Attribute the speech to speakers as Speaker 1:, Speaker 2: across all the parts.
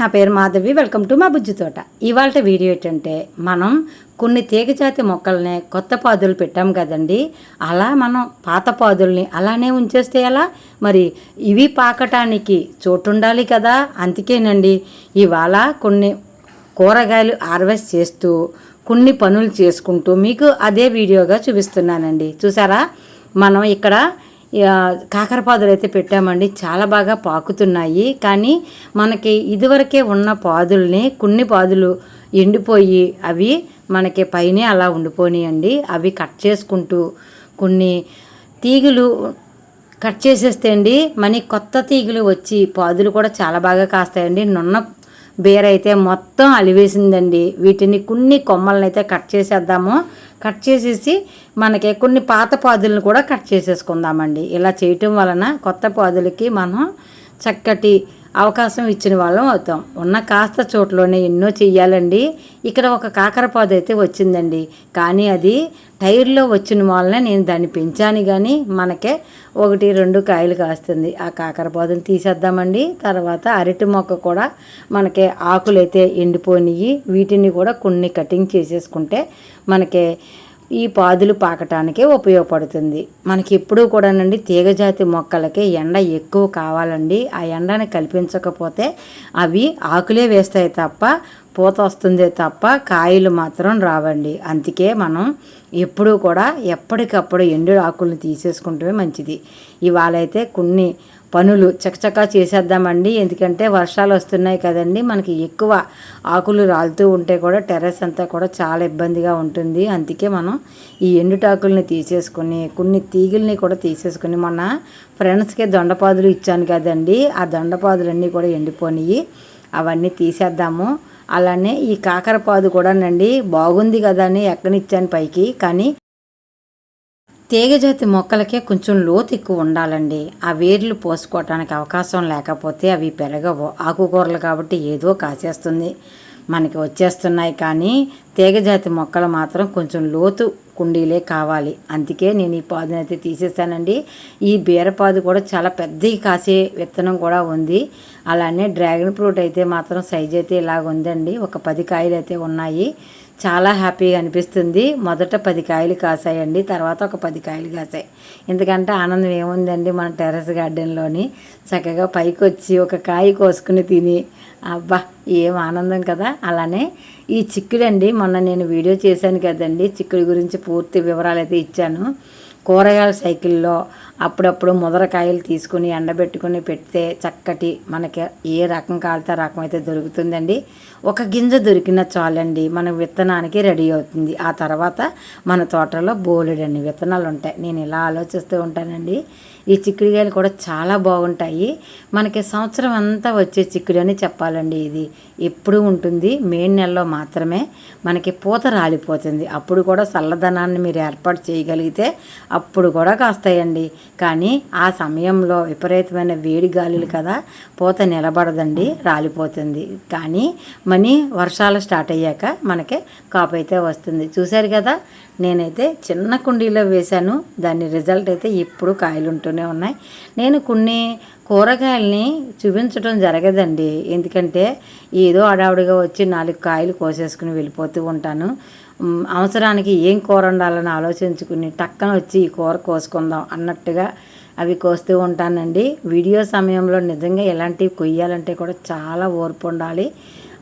Speaker 1: నా పేరు Madhavi. Welcome to మా బుజ్జి తోట. ఇవాళ వీడియో ఏంటంటే మనం కొన్ని తీగజాతి మొక్కల్ని కొత్త పాదులు పెట్టాం కదండి. అలా మనం పాత పాదుల్ని అలానే ఉంచేస్తే ఎలా? మరి ఇవి పాకటానికి చోటు ఉండాలి కదా? అందుకేనండి ఇవాళ కొన్ని కూరగాయలు హార్వెస్ట్ చేస్తూ కొన్ని పనులు చేసుకుంటూ మీకు అదే వీడియోగా చూపిస్తున్నానండి. చూసారా? మనం ఇక్కడ కాకరపాదులు అయితే పెట్టామండి. చాలా బాగా పాకుతున్నాయి. కానీ మనకి ఇదివరకే ఉన్న పాదుల్ని కొన్ని పాదులు ఎండిపోయి అవి మనకి పైనే అలా ఉండిపోనియండి. అవి కట్ చేసుకుంటూ కొన్ని తీగలు కట్ చేసేస్తే అండి మనీ కొత్త తీగలు వచ్చి పాదులు కూడా చాలా బాగా కాస్తాయండి. నున్న బేరైతే అయితే మొత్తం అలివేసిందండి. వీటిని కొన్ని కొమ్మలనైతే అయితే కట్ చేసేద్దాము. కట్ చేసేసి మనకి కొన్ని పాత పాదులను కూడా కట్ చేసేసుకుందామండి. ఇలా చేయటం వలన కొత్త పాదులకి మనం చక్కటి అవకాశం ఇచ్చిన వాళ్ళం అవుతాం. ఉన్న కాస్త చోట్లోనే ఎన్నో చెయ్యాలండి. ఇక్కడ ఒక కాకరపాదు అయితే వచ్చిందండి. కానీ అది టైర్లో వచ్చిన వలన నేను దాన్ని పెంచాను కానీ మనకే ఒకటి రెండు కాయలు కాస్తుంది. ఆ కాకరపాదును తీసేద్దామండి. తర్వాత అరటి మొక్క కూడా మనకి ఆకులు అయితే ఎండిపోయినాయి వీటిని కూడా కొన్ని కటింగ్ చేసేసుకుంటే మనకి ఈ పాదులు పాకటానికే ఉపయోగపడుతుంది. మనకి ఎప్పుడూ కూడానండి తీగజాతి మొక్కలకి ఎండ ఎక్కువ కావాలండి. ఆ ఎండని కల్పించకపోతే అవి ఆకులే వేస్తాయి తప్ప పూత వస్తుందే తప్ప కాయలు మాత్రం రావండి. అందుకే మనం ఎప్పుడూ కూడా ఎప్పటికప్పుడు ఎండు ఆకులను తీసేసుకుంటే మంచిది. ఇవాళైతే కొన్ని పనులు చకచకా చేసేద్దామండి. ఎందుకంటే వర్షాలు వస్తున్నాయి కదండి. మనకి ఎక్కువ ఆకులు రాలుతూ ఉంటే కూడా టెర్రస్ అంతా కూడా చాలా ఇబ్బందిగా ఉంటుంది. అందుకే మనం ఈ ఎండుటాకుల్ని తీసేసుకొని కొన్ని తీగల్ని కూడా తీసేసుకొని మొన్న ఫ్రెండ్స్కి దొండపాదులు ఇచ్చాను కదండి. ఆ దొండపాదులన్నీ కూడా ఎండిపోయినాయి అవన్నీ తీసేద్దాము. అలానే ఈ కాకరపాదు కూడానండి బాగుంది కదా అని ఎక్కనిచ్చాను పైకి. కానీ తీగజాతి మొక్కలకే కొంచెం లోతు ఎక్కువ ఉండాలండి. ఆ వేర్లు పోసుకోవటానికి అవకాశం లేకపోతే అవి పెరగవు. ఆకుకూరలు కాబట్టి ఏదో కాసేస్తుంది. మనకి వచ్చేస్తున్నాయి కానీ తీగజాతి మొక్కలు మాత్రం కొంచెం లోతు కుండీలే కావాలి. అందుకే నేను ఈ పాదుని అయితే తీసేసానండి. ఈ బీరపాదు కూడా చాలా పెద్దవి కాసే విత్తనం కూడా ఉంది. అలానే డ్రాగన్ ఫ్రూట్ అయితే మాత్రం సైజ్ అయితే ఇలాగ ఉందండి ఒక పది కాయలు అయితే ఉన్నాయి. చాలా హ్యాపీగా అనిపిస్తుంది. మొదట పది కాయలు కాసాయండి తర్వాత ఒక పది కాయలు కాసాయి. ఎందుకంటే ఆనందం ఏముందండి మన టెర్రస్ గార్డెన్లోని. చక్కగా పైకి వచ్చి ఒక కాయ కోసుకుని తిని అబ్బా ఏం ఆనందం కదా! అలానే ఈ చిక్కుడండి మొన్న నేను వీడియో చేశాను కదండి చిక్కుడు గురించి పూర్తి వివరాలు అయితే ఇచ్చాను. కూరగాయల సైకిల్లో అప్పుడప్పుడు ముదరకాయలు తీసుకుని ఎండబెట్టుకుని పెడితే చక్కటి మనకి ఏ రకం కాలితే రకం అయితే దొరుకుతుందండి. ఒక గింజ దొరికిన చాలండి మన విత్తనానికి రెడీ అవుతుంది. ఆ తర్వాత మన తోటలో బోలెడన్ని విత్తనాలు ఉంటాయి నేను ఇలా ఆలోచిస్తూ ఉంటానండి. ఈ చిక్కుడుకాయలు కూడా చాలా బాగుంటాయి. మనకి సంవత్సరం అంతా వచ్చే చిక్కుడు అని చెప్పాలండి ఇది. ఎప్పుడు ఉంటుంది? మే నెలలో మాత్రమే మనకి పూత రాలిపోతుంది. అప్పుడు కూడా చల్లదనాన్ని మీరు ఏర్పాటు చేయగలిగితే అప్పుడు కూడా కాస్తాయండి. కానీ ఆ సమయంలో విపరీతమైన వేడి గాలులు కదా పూత నిలబడదండి రాలిపోతుంది. కానీ మనీ వర్షాలు స్టార్ట్ అయ్యాక మనకి కాపు అయితే వస్తుంది. చూశారు కదా నేనైతే చిన్న కుండీలో వేశాను. దాని రిజల్ట్ అయితే ఇప్పుడు కాయలు ఉంటూనే ఉన్నాయి. నేను కొన్ని కూరగాయల్ని చూపించడం జరగదండి. ఎందుకంటే ఏదో అడావుడిగా వచ్చి నాలుగు కాయలు కోసేసుకుని వెళ్ళిపోతూ ఉంటాను. అవసరానికి ఏం కూర ఉండాలని ఆలోచించుకుని టక్కన వచ్చి ఈ కూర కోసుకుందాం అన్నట్టుగా అవి కోస్తూ ఉంటానండి. వీడియో సమయంలో నిజంగా ఎలాంటివి కొయ్యాలంటే కూడా చాలా ఓర్పు ఉండాలి.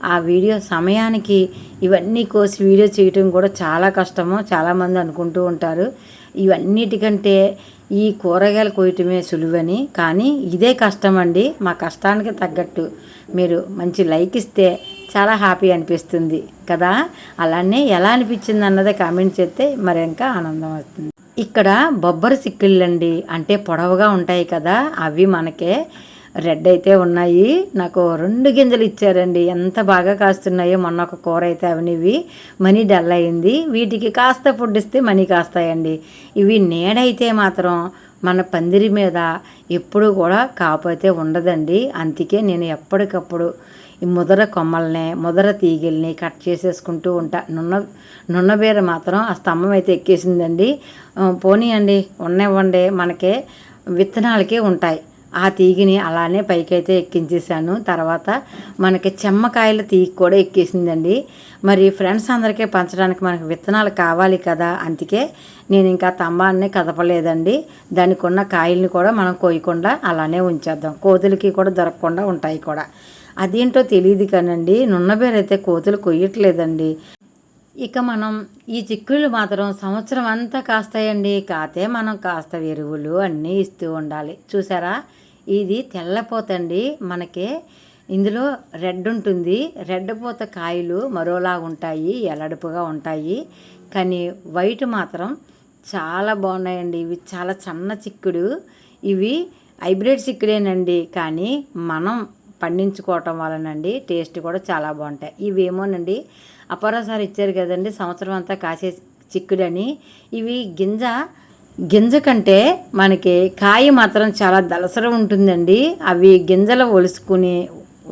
Speaker 1: ఆ వీడియో సమయానికి ఇవన్నీ కోసి వీడియో చేయటం కూడా చాలా కష్టము. చాలామంది అనుకుంటూ ఉంటారు. ఇవన్నిటికంటే ఈ కూరగాయలు కోయటమే సులువని. కానీ ఇదే కష్టం అండి మా కష్టానికి తగ్గట్టు మీరు మంచి లైక్ ఇస్తే చాలా హ్యాపీ అనిపిస్తుంది కదా? అలానే ఎలా అనిపించింది అన్నదే కామెంట్ చేస్తే మరి ఇంకా ఆనందం వస్తుంది. ఇక్కడ బొబ్బరి సిక్కిళ్ళండి అంటే పొడవుగా ఉంటాయి కదా? అవి మనకే రెడ్ అయితే ఉన్నాయి. నాకు రెండు గింజలు ఇచ్చారండి. ఎంత బాగా కాస్తున్నాయో మొన్న ఒక కూర అయితే అవనివి. మనీ డల్ అయింది. వీటికి కాస్త ఫుడ్ ఇస్తే మనీ కాస్తాయండి. ఇవి నేడైతే మాత్రం మన పందిరి మీద ఎప్పుడు కూడా కాపు అయితే ఉండదండి. అందుకే నేను ఎప్పటికప్పుడు ఈ ముదర కొమ్మల్ని ముదర తీగల్ని కట్ చేసేసుకుంటూ ఉంటా. నున్న నున్నబీర మాత్రం ఆ స్తంభం అయితే ఎక్కేసిందండి. పోనీ అండి ఉన్నవ్వండి. మనకే విత్తనాలకే ఉంటాయి. ఆ తీగిని అలానే పైకైతే ఎక్కించేసాను తర్వాత మనకి చెమ్మకాయల తీగ కూడా ఎక్కేసిందండి. మరి ఫ్రెండ్స్ అందరికీ పంచడానికి మనకి విత్తనాలు కావాలి కదా? అందుకే నేను ఇంకా తంబాన్ని కదపలేదండి. దానికి ఉన్న కాయల్ని కూడా మనం కోయకుండా అలానే ఉంచేద్దాం. కోతులకి కూడా దొరకకుండా ఉంటాయి కూడా. అదేంటో తెలియదు కానండి. నున్నబేరైతే అయితే కోతులు కొయ్యట్లేదండి. ఇక మనం ఈ చిక్కుళ్ళు మాత్రం సంవత్సరం అంతా కాస్తాయండి. కాతే మనం కాస్త ఎరువులు అన్నీ ఇస్తూ ఉండాలి. చూసారా? ఇది తెల్లపోతండి మనకి ఇందులో రెడ్ ఉంటుంది. రెడ్ పూత కాయలు మరోలాగా ఉంటాయి. ఎలడుపుగా ఉంటాయి. కానీ వైట్ మాత్రం చాలా బాగున్నాయండి. ఇవి చాలా చిన్న చిక్కుడు. ఇవి హైబ్రిడ్ చిక్కుడేనండి. కానీ మనం పండించుకోవటం వలనండి టేస్ట్ కూడా చాలా బాగుంటాయి. ఇవేమోనండి అపరాసారి ఇచ్చారు కదండి. సంవత్సరం అంతా కాసే చిక్కుడని. ఇవి గింజ గింజ కంటే మనకి కాయ మాత్రం చాలా దలసర ఉంటుందండి. అవి గింజలు ఒలుసుకుని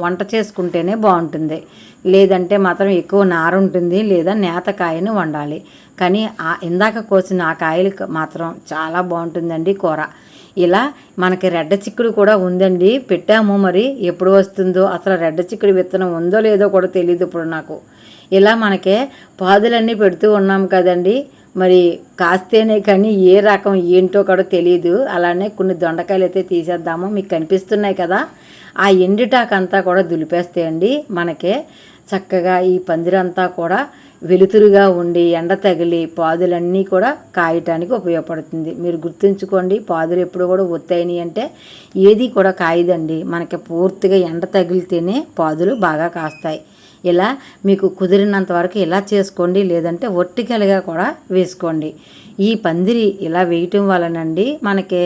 Speaker 1: వంట చేసుకుంటేనే బాగుంటుంది. లేదంటే మాత్రం ఎక్కువ నార ఉంటుంది లేదా నేత కాయను వండాలి. కానీ ఆ ఇందాక కోసిన ఆ కాయలు మాత్రం చాలా బాగుంటుందండి కూర. ఇలా మనకి రెడ్డ చిక్కుడు కూడా ఉందండి. పెట్టాము మరి ఎప్పుడు వస్తుందో అసలు రెడ్డ చిక్కుడు విత్తనం ఉందో లేదో కూడా తెలియదు ఇప్పుడు నాకు. ఇలా మనకే పాదులన్నీ పెడుతూ ఉన్నాం కదండీ. మరి కాస్తేనే కానీ ఏ రకం ఏంటో కూడా తెలియదు అలానే కొన్ని దొండకాయలు అయితే తీసేద్దాము. మీకు కనిపిస్తున్నాయి కదా. ఆ ఎండిటాకంతా కూడా దులిపేస్తాయండి. మనకే చక్కగా ఈ పందిరంతా కూడా వెలుతురుగా ఉండి ఎండ తగిలి పాదులన్నీ కూడా కాయటానికి ఉపయోగపడుతుంది. మీరు గుర్తుంచుకోండి పాదులు ఎప్పుడు కూడా ఒత్తాయని అంటే ఏది కూడా కాయదండి. మనకి పూర్తిగా ఎండ తగిలితేనే పాదులు బాగా కాస్తాయి. ఇలా మీకు కుదిరినంత వరకు ఇలా చేసుకోండి లేదంటే ఒట్టికలుగా కూడా వేసుకోండి. ఈ పందిరి ఇలా వేయటం వలనండి మనకి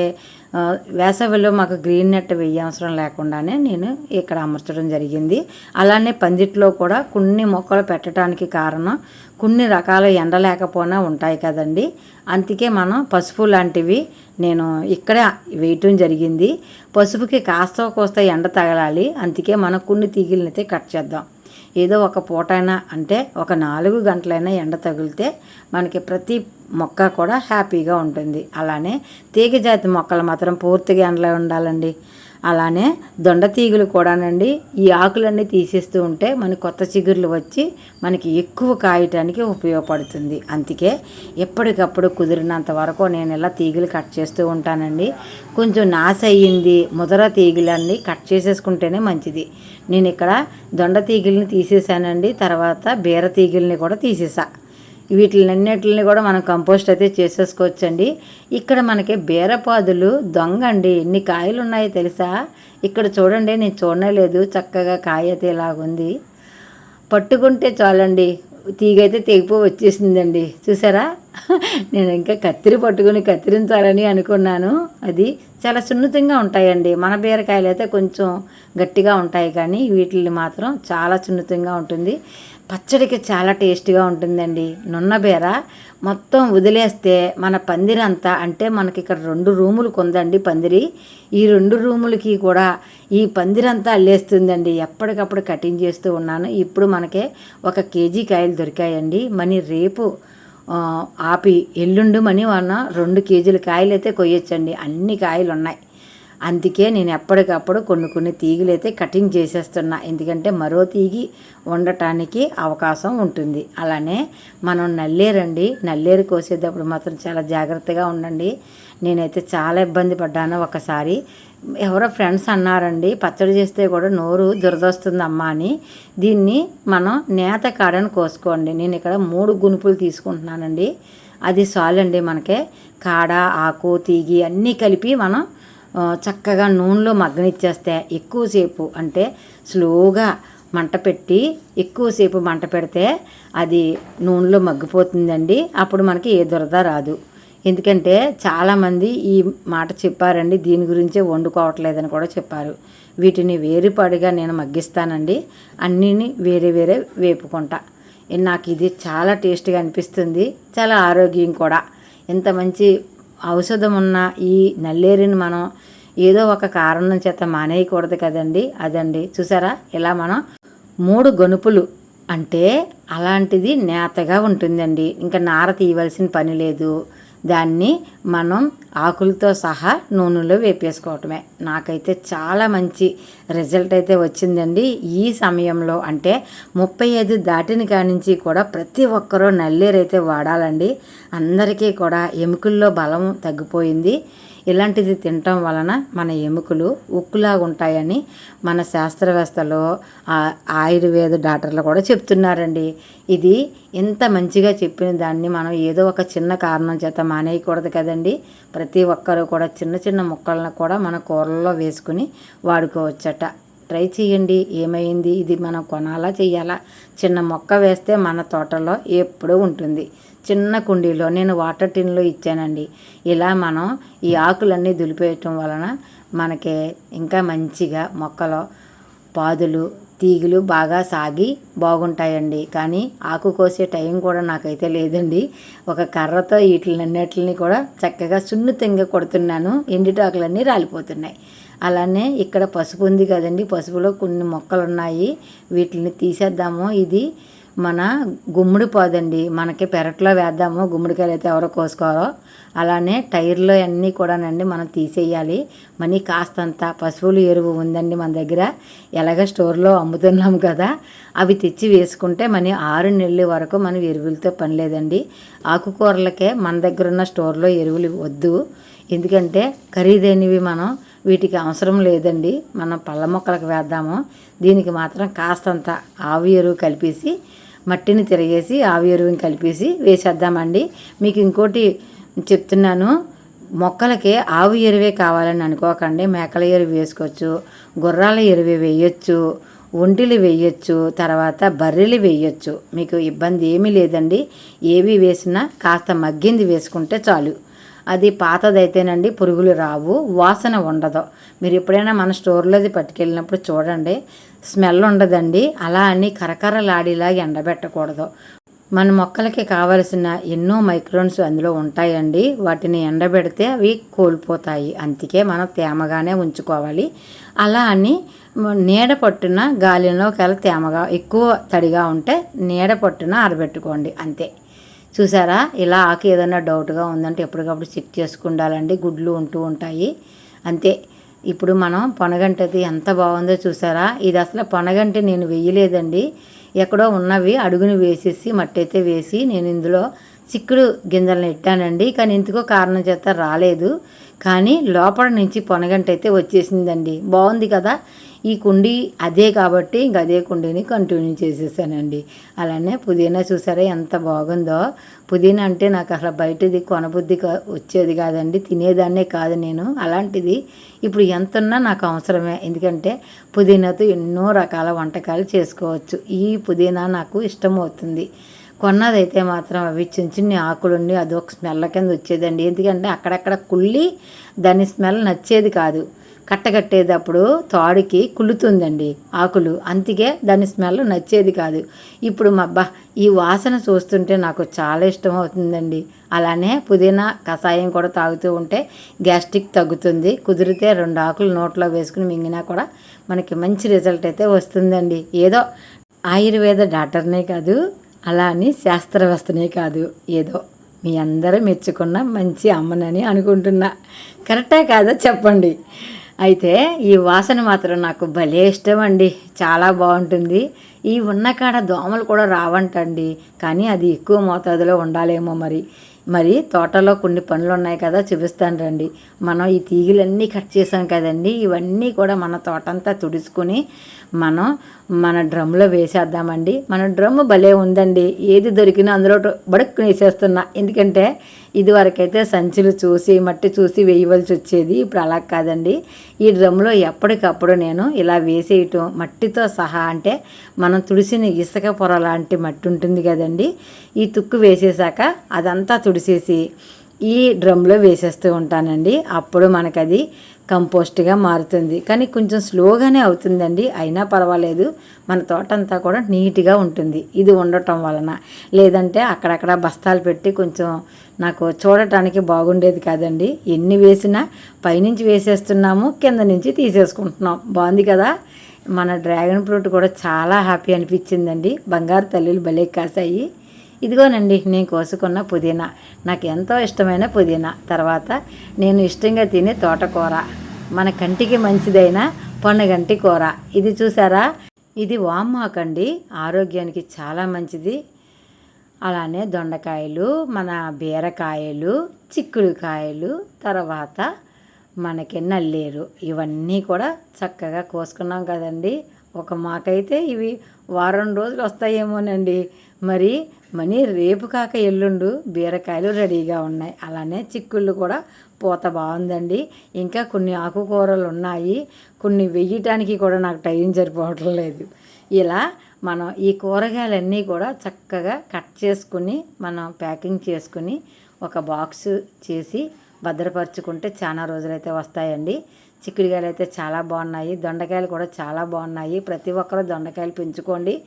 Speaker 1: వేసవిలో మాకు గ్రీన్ నెట్ వేయవసరం లేకుండానే నేను ఇక్కడ అమర్చడం జరిగింది. అలానే పందిట్లో కూడా కొన్ని మొక్కలు పెట్టడానికి కారణం కొన్ని రకాల ఎండ లేకపోయినా ఉంటాయి కదండి. అందుకే మనం పసుపు లాంటివి నేను ఇక్కడే వేయటం జరిగింది. పసుపుకి కాస్త కోస్త ఎండ తగలాలి అందుకే మనం కొన్ని తీగిలనైతే కట్ చేద్దాం. ఏదో ఒక పూటైనా అంటే ఒక నాలుగు గంటలైనా ఎండ తగిలితే మనకి ప్రతి మొక్క కూడా హ్యాపీగా ఉంటుంది. అలానే తీగ జాతి మొక్కలు మాత్రం పూర్తిగా ఎండలో ఉండాలండి. అలానే దొండ తీగలు కూడానండి. ఈ ఆకులన్నీ తీసేస్తూ ఉంటే మన కొత్త చిగుర్లు వచ్చి మనకి ఎక్కువ కాయటానికి ఉపయోగపడుతుంది. అందుకే ఎప్పటికప్పుడు కుదిరినంత వరకు నేను ఇలా తీగలు కట్ చేస్తూ ఉంటానండి. కొంచెం నాశ అయ్యింది ముదర తీగలన్నీ కట్ చేసేసుకుంటేనే మంచిది. నేను ఇక్కడ దొండ తీగల్ని తీసేసానండి. తర్వాత బీర తీగల్ని కూడా తీసేసా. వీటిలన్నిటిని కూడా మనం కంపోస్ట్ అయితే చేసేసుకోవచ్చండి. ఇక్కడ మనకి బీరపాదులు దొంగ అండి ఎన్ని కాయలు ఉన్నాయో తెలుసా? ఇక్కడ చూడండి నేను చూడలేదు చక్కగా కాయ అయితే ఇలాగుంది. పట్టుకుంటే చాలండి తీగైతే తెగిపో వచ్చేసిందండి. చూసారా? నేను ఇంకా కత్తిరి పట్టుకుని కత్తిరించాలని అనుకున్నాను. అది చాలా సున్నితంగా ఉంటాయండి. మన బీరకాయలు అయితే కొంచెం గట్టిగా ఉంటాయి కానీ వీటిని మాత్రం చాలా సున్నితంగా ఉంటుంది. పచ్చడికి చాలా టేస్ట్గా ఉంటుందండి. నున్న బీర మొత్తం వదిలేస్తే మన పందిరంతా అంటే మనకి ఇక్కడ రెండు రూములు కొందండి పందిరి. ఈ రెండు రూములకి కూడా ఈ పందిరంతా అల్లేస్తుందండి. ఎప్పటికప్పుడు కటింగ్ చేస్తూ ఉన్నాను. ఇప్పుడు మనకే ఒక కేజీ కాయలు దొరికాయండి. మనీ రేపు ఆపి ఎల్లుండి మని వన్న రెండు కేజీల కాయలు అయితే కొయ్యొచ్చండి. అన్ని కాయలు ఉన్నాయి అందుకే నేను ఎప్పటికప్పుడు కొన్ని కొన్ని తీగలు అయితే కటింగ్ చేసేస్తున్నా. ఎందుకంటే మరో తీగి ఉండటానికి అవకాశం ఉంటుంది. అలానే మనం నల్లేరండి. నల్లేరు కోసేటప్పుడు మాత్రం చాలా జాగ్రత్తగా ఉండండి. నేనైతే చాలా ఇబ్బంది పడ్డాను ఒకసారి. ఎవరో ఫ్రెండ్స్ అన్నారండి పచ్చడి చేస్తే కూడా నోరు దురదొస్తుంది అమ్మ అని. దీన్ని మనం నేత కాడని కోసుకోండి. నేను ఇక్కడ మూడు గునుపులు తీసుకుంటున్నానండి. అది చాలండి మనకే. కాడ ఆకు తీగి అన్నీ కలిపి మనం చక్కగా నూనెలో మగ్గనిచ్చేస్తే ఎక్కువసేపు అంటే స్లోగా మంట పెట్టి ఎక్కువసేపు మంట పెడితే అది నూనెలో మగ్గిపోతుందండి. అప్పుడు మనకి ఏ దురద రాదు. ఎందుకంటే చాలామంది ఈ మాట చెప్పారండి దీని గురించే వండుకోవట్లేదని కూడా చెప్పారు. వీటిని వేరుపాడిగా నేను మగ్గిస్తానండి అన్నీ వేరే వేరే వేపుకుంటా. నాకు ఇది చాలా టేస్ట్గా అనిపిస్తుంది చాలా ఆరోగ్యం కూడా. ఇంత మంచి ఔషధం ఉన్న ఈ నల్లేరిని మనం ఏదో ఒక కారణం చేత మానేయకూడదు కదండి. అదండి చూసారా? ఇలా మనం మూడు గనుపులు అంటే అలాంటిది నేతగా ఉంటుందండి. ఇంకా నార తీయవలసిన పని లేదు. దాన్ని మనం ఆకులతో సహా నూనెలో వేపేసుకోవటమే. నాకైతే చాలా మంచి రిజల్ట్ అయితే వచ్చిందండి. ఈ సమయంలో అంటే ముప్పై ఐదు దాటిన కానించి నుంచి కూడా ప్రతి ఒక్కరూ నల్లేరైతే వాడాలండి. అందరికీ కూడా ఎముకల్లో బలం తగ్గిపోయింది. ఇలాంటిది తినటం వలన మన ఎముకలు ఉక్కులాగా ఉంటాయని మన శాస్త్రవేత్తలు ఆయుర్వేద డాక్టర్లు కూడా చెప్తున్నారండి. ఇది ఇంత మంచిగా చెప్పిన దాన్ని మనం ఏదో ఒక చిన్న కారణం చేత మానేయకూడదు కదండి. ప్రతి ఒక్కరు కూడా చిన్న చిన్న ముక్కలను కూడా మన కూరల్లో వేసుకుని వాడుకోవచ్చట. ట్రై చేయండి. ఏమైంది? ఇది మనం కొనాలా చేయాలా చిన్న మొక్క వేస్తే మన తోటలో ఎప్పుడూ ఉంటుంది. చిన్న కుండీలో నేను వాటర్ టిన్లో ఇచ్చానండి. ఇలా మనం ఈ ఆకులన్నీ దులిపేయటం వలన మనకి ఇంకా మంచిగా మొక్కలో పాదులు తీగలు బాగా సాగి బాగుంటాయండి. కానీ ఆకు కోసే టైం కూడా నాకైతే లేదండి. ఒక కర్రతో వీటిలన్నిటిని కూడా చక్కగా సున్నితంగా కొడుతున్నాను. ఎండిటాకులన్నీ రాలిపోతున్నాయి. అలానే ఇక్కడ పసుపు ఉంది కదండి. పసుపులో కొన్ని మొక్కలు ఉన్నాయి వీటిని తీసేద్దాము. ఇది మన గుమ్మడి పోదండి. మనకి పెరట్లో వేద్దాము. గుమ్మడికాయలు అయితే ఎవరో కోసుకోరో. అలానే టైర్లో అన్నీ కూడానండి మనం తీసేయాలి. మనీ కాస్తంత పశువుల ఎరువు ఉందండి మన దగ్గర. ఎలాగ స్టోర్లో అమ్ముతున్నాం కదా. అవి తెచ్చి వేసుకుంటే మన ఆరు నెలల వరకు మనం ఎరువులతో పని లేదండి. ఆకుకూరలకే మన దగ్గర ఉన్న స్టోర్లో ఎరువులు వద్దు. ఎందుకంటే ఖరీదైనవి మనం వీటికి అవసరం లేదండి. మనం పళ్ళ మొక్కలకు వేద్దాము. దీనికి మాత్రం కాస్తంత ఆవు ఎరువు కలిపేసి మట్టిని తిరిగేసి ఆవు ఎరువుని కలిపేసి వేసేద్దామండి. మీకు ఇంకోటి చెప్తున్నాను. మొక్కలకి ఆవు ఎరువే కావాలని అనుకోకండి. మేకల ఎరువు వేసుకోవచ్చు గుర్రాల ఎరువు వేయొచ్చు ఒంటిలు వేయొచ్చు తర్వాత బర్రెలు వేయొచ్చు. మీకు ఇబ్బంది ఏమీ లేదండి. ఏవి వేసినా కాస్త మగ్గింది వేసుకుంటే చాలు. అది పాతదైతేనండి పురుగులు రావు వాసన ఉండదు. మీరు ఎప్పుడైనా మన స్టోర్లోది పట్టుకెళ్ళినప్పుడు చూడండి స్మెల్ ఉండదండి అలా అని కరకరలాడిలాగా ఎండబెట్టకూడదు. మన మొక్కలకి కావలసిన ఎన్నో మైక్రోన్స్ అందులో ఉంటాయండి వాటిని ఎండబెడితే అవి కోల్పోతాయి. అందుకే మనం తేమగానే ఉంచుకోవాలి. అలా అని నీడ పట్టున గాలిలో వెళ్ళి తేమగా ఎక్కువ తడిగా ఉంటే నీడ పట్టున ఆరబెట్టుకోండి అంతే. చూసారా? ఇలా ఆకు ఏదైనా డౌట్గా ఉందంటే ఎప్పటికప్పుడు చెక్ చేసుకుండాలండి. గుడ్లు ఉంటూ ఉంటాయి. అంతే. ఇప్పుడు మనం పొనగంటది ఎంత బాగుందో చూసారా? ఇది అసలు పొనగంటి నేను వేయలేదండి ఎక్కడో ఉన్నవి అడుగుని వేసేసి మట్టి అయితే వేసి నేను ఇందులో చిక్కుడు గింజలను పెట్టానండి కానీ ఎందుకో కారణం చేత రాలేదు. కానీ లోపల నుంచి పొనగంట అయితే వచ్చేసిందండి. బాగుంది కదా? ఈ కుండీ అదే కాబట్టి ఇంక అదే కుండీని కంటిన్యూ చేసేసానండి. అలానే పుదీనా చూసారా ఎంత బాగుందో. పుదీనా అంటే నాకు అసలు బయటది కొనబుద్ధి వచ్చేది కాదండి. తినేదాన్నే కాదు నేను. అలాంటిది ఇప్పుడు ఎంత ఉన్నా నాకు అవసరమే. ఎందుకంటే పుదీనాతో ఎన్నో రకాల వంటకాలు చేసుకోవచ్చు. ఈ పుదీనా నాకు ఇష్టమవుతుంది కొన్నదైతే మాత్రం అవి చిన్న చిన్న ఆకులుండి అదొక స్మెల్ కింద వచ్చేదండి. ఎందుకంటే అక్కడక్కడ కుళ్ళి దాని స్మెల్ నచ్చేది కాదు. కట్టగట్టేటప్పుడు తాడుకి కుళ్ళుతుందండి ఆకులు. అందుకే దాని స్మెల్ నచ్చేది కాదు. ఇప్పుడు మబ్బా ఈ వాసన చూస్తుంటే నాకు చాలా ఇష్టం అవుతుందండి అలానే పుదీనా కషాయం కూడా తాగుతూ ఉంటే గ్యాస్ట్రిక్ తగ్గుతుంది. కుదిరితే రెండు ఆకులు నోట్లో వేసుకుని మింగినా కూడా మనకి మంచి రిజల్ట్ అయితే వస్తుందండి. ఏదో ఆయుర్వేద డాక్టర్నే కాదు అలా అని శాస్త్రవేత్తనే కాదు. ఏదో మీ అందరూ మెచ్చుకున్న మంచి అమ్మనని అనుకుంటున్నా. కరెక్టా కాదా చెప్పండి? అయితే ఈ వాసన మాత్రం నాకు భలే ఇష్టం అండి చాలా బాగుంటుంది. ఈ ఉన్న కాడ దోమలు కూడా రావంటండి. కానీ అది ఎక్కువ మోతాదులో ఉండాలేమో మరి. మరి తోటలో కొన్ని పనులు ఉన్నాయి కదా చూపిస్తాను రండి. మనం ఈ తీగలన్నీ కట్ చేసాం కదండి ఇవన్నీ కూడా మన తోటంతా తుడుచుకొని మనం మన డ్రమ్లో వేసేద్దామండి. మన డ్రమ్ భలే ఉందండి. ఏది దొరికినా అందులో బడుక్కుని వేసేస్తున్నా. ఎందుకంటే ఇదివరకైతే సంచులు చూసి మట్టి చూసి వేయవలసి వచ్చేది. ఇప్పుడు అలా కాదండి. ఈ డ్రమ్లో ఎప్పటికప్పుడు నేను ఇలా వేసేయటం మట్టితో సహా అంటే మనం తుడిసిన ఇసుక పొర లాంటి మట్టి ఉంటుంది కదండి ఈ తుక్కు వేసేసాక అదంతా తుడిసేసి ఈ డ్రమ్లో వేసేస్తూ ఉంటానండి. అప్పుడు మనకది కంపోస్ట్గా మారుతుంది. కానీ కొంచెం స్లోగానే అవుతుందండి. అయినా పర్వాలేదు. మన తోట అంతా కూడా నీట్గా ఉంటుంది. ఇది ఉండటం వలన. లేదంటే అక్కడక్కడ బస్తాలు పెట్టి కొంచెం నాకు చూడటానికి బాగుండేది కాదండి. ఎన్ని వేసినా పైనుంచి వేసేస్తున్నాము కింద నుంచి తీసేసుకుంటున్నాం. బాగుంది కదా? మన డ్రాగన్ ఫ్రూట్ కూడా చాలా హ్యాపీ అనిపించిందండి. బంగారు తల్లులు భలే కాసాయి ఇదిగోనండి నేను కోసుకున్న పుదీనా. నాకు ఎంతో ఇష్టమైన పుదీనా. తర్వాత నేను ఇష్టంగా తినే తోటకూర. మన కంటికి మంచిదైన పొన్నగంటి కూర. ఇది చూసారా? ఇది వామ్మాకండి ఆరోగ్యానికి చాలా మంచిది. అలానే దొండకాయలు మన బీరకాయలు చిక్కుడుకాయలు తర్వాత మనకి నల్లేరు. ఇవన్నీ కూడా చక్కగా కోసుకున్నాం కదండి. ఒక మాకైతే ఇవి వారం రోజులు వస్తాయేమోనండి. మరి మనీ రేపు కాక ఎల్లుండు బీరకాయలు రెడీగా ఉన్నాయి. అలానే చిక్కుళ్ళు కూడా పూత బాగుందండి. ఇంకా కొన్ని ఆకుకూరలు ఉన్నాయి. కొన్ని వెయ్యటానికి కూడా నాకు టైం సరిపోవటం లేదు. ఇలా మనం ఈ కూరగాయలన్నీ కూడా చక్కగా కట్ చేసుకుని మనం ప్యాకింగ్ చేసుకుని ఒక బాక్స్ చేసి భద్రపరుచుకుంటే చాలా రోజులైతే వస్తాయండి. చిక్కుడుకాయలు అయితే చాలా బాగున్నాయి. దొండకాయలు కూడా చాలా బాగున్నాయి. ప్రతి ఒక్కరు దొండకాయలు పెంచుకోండి.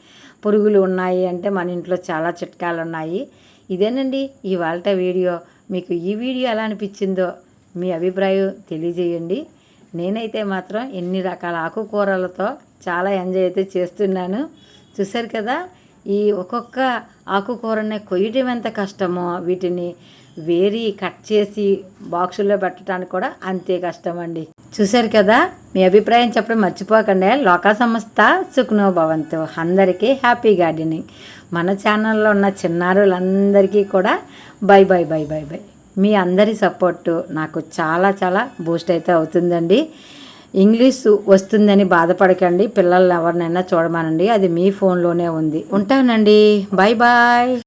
Speaker 1: పురుగులు ఉన్నాయి అంటే మన ఇంట్లో చాలా చిట్కాలు ఉన్నాయి. ఇదేనండి ఇవాళ వీడియో. మీకు ఈ వీడియో ఎలా అనిపించిందో మీ అభిప్రాయం తెలియజేయండి. నేనైతే మాత్రం ఎన్ని రకాల ఆకుకూరలతో చాలా ఎంజాయ్ అయితే చేస్తున్నాను. చూశారు కదా ఈ ఒక్కొక్క ఆకుకూరని కొయ్యటం ఎంత కష్టమో వీటిని వేరి కట్ చేసి బాక్సుల్లో పెట్టడానికి కూడా అంతే కష్టం అండి చూశారు కదా? మీ అభిప్రాయం చెప్పడం మర్చిపోకండి. లోకా సంస్థ సుఖనో భవంతు అందరికీ హ్యాపీ గార్డెనింగ్. మన ఛానల్లో ఉన్న చిన్నారులందరికీ కూడా bye bye bye bye bye. మీ అందరి సపోర్టు నాకు చాలా చాలా బూస్ట్ అయితే అవుతుందండి. ఇంగ్లీష్ వస్తుందని బాధపడకండి. పిల్లల్ని ఎవరినైనా చూడమనండి. అది మీ ఫోన్లోనే ఉంది. ఉంటానండి. Bye bye